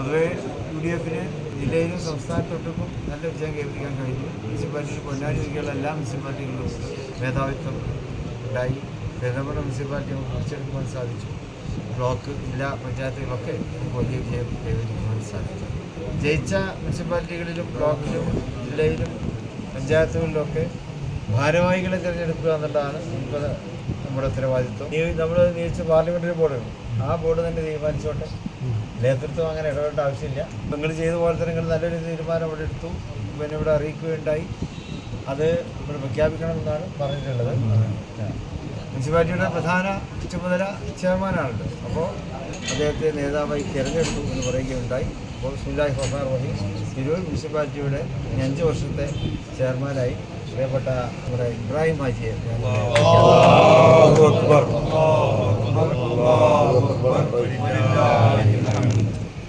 പൊതുവെ U D എഫിന് ജില്ലയിലും സംസ്ഥാനത്തൊട്ടും നല്ല വിജയം കൈവരിക്കാൻ കഴിഞ്ഞു. മുനിസിപ്പാലിറ്റി പൊന്നാനി ഒഴികെയുള്ള എല്ലാ മുനിസിപ്പാലിറ്റികളിലും മേധാവിത്വം ഉണ്ടായി. പെരുന്തമണ്ണ മുനിസിപ്പാലിറ്റി നമുക്ക് പിടിച്ചെടുക്കുവാൻ സാധിച്ചു. ബ്ലോക്ക് ജില്ലാ പഞ്ചായത്തുകളൊക്കെ നമുക്ക് വലിയ വിജയം കൈവരിക്കുവാൻ സാധിച്ചു. ജയിച്ച മുനിസിപ്പാലിറ്റികളിലും ബ്ലോക്കിലും ജില്ലയിലും പഞ്ചായത്തുകളിലൊക്കെ ഭാരവാഹികളെ തിരഞ്ഞെടുക്കുക എന്നുള്ളതാണ് നമുക്ക് നമ്മുടെ ഉത്തരവാദിത്വം. നമ്മൾ നിയോഗിച്ച പാർലമെന്ററി ബോർഡുകൾ. ആ ബോർഡ് തന്നെ തീരുമാനിച്ചോട്ടെ. നേതൃത്വം അങ്ങനെ ഇടപെടേണ്ട ആവശ്യമില്ല. നിങ്ങൾ ചെയ്ത പോലെ തന്നെ നിങ്ങൾ നല്ലൊരു തീരുമാനം ഇവിടെ എടുത്തു. പിന്നെ ഇവിടെ അറിയിക്കുകയുണ്ടായി. അത് ഇവിടെ പ്രഖ്യാപിക്കണം എന്നാണ് പറഞ്ഞിട്ടുള്ളത്. മുനിസിപ്പാലിറ്റിയുടെ പ്രധാന ചുമതല ചെയർമാനാണല്ലോ അപ്പോൾ അദ്ദേഹത്തെ നേതാവായി തിരഞ്ഞെടുത്തു എന്ന് പറയുകയുണ്ടായി. അപ്പോൾ സുലായ് ഹൊസാർ റഹീം തിരൂർ മുനിസിപ്പാലിറ്റിയുടെ അഞ്ച് വർഷത്തെ ചെയർമാനായി പ്രിയപ്പെട്ട നമ്മുടെ ഇബ്രാഹിം ഹാജിയെ ഞാൻ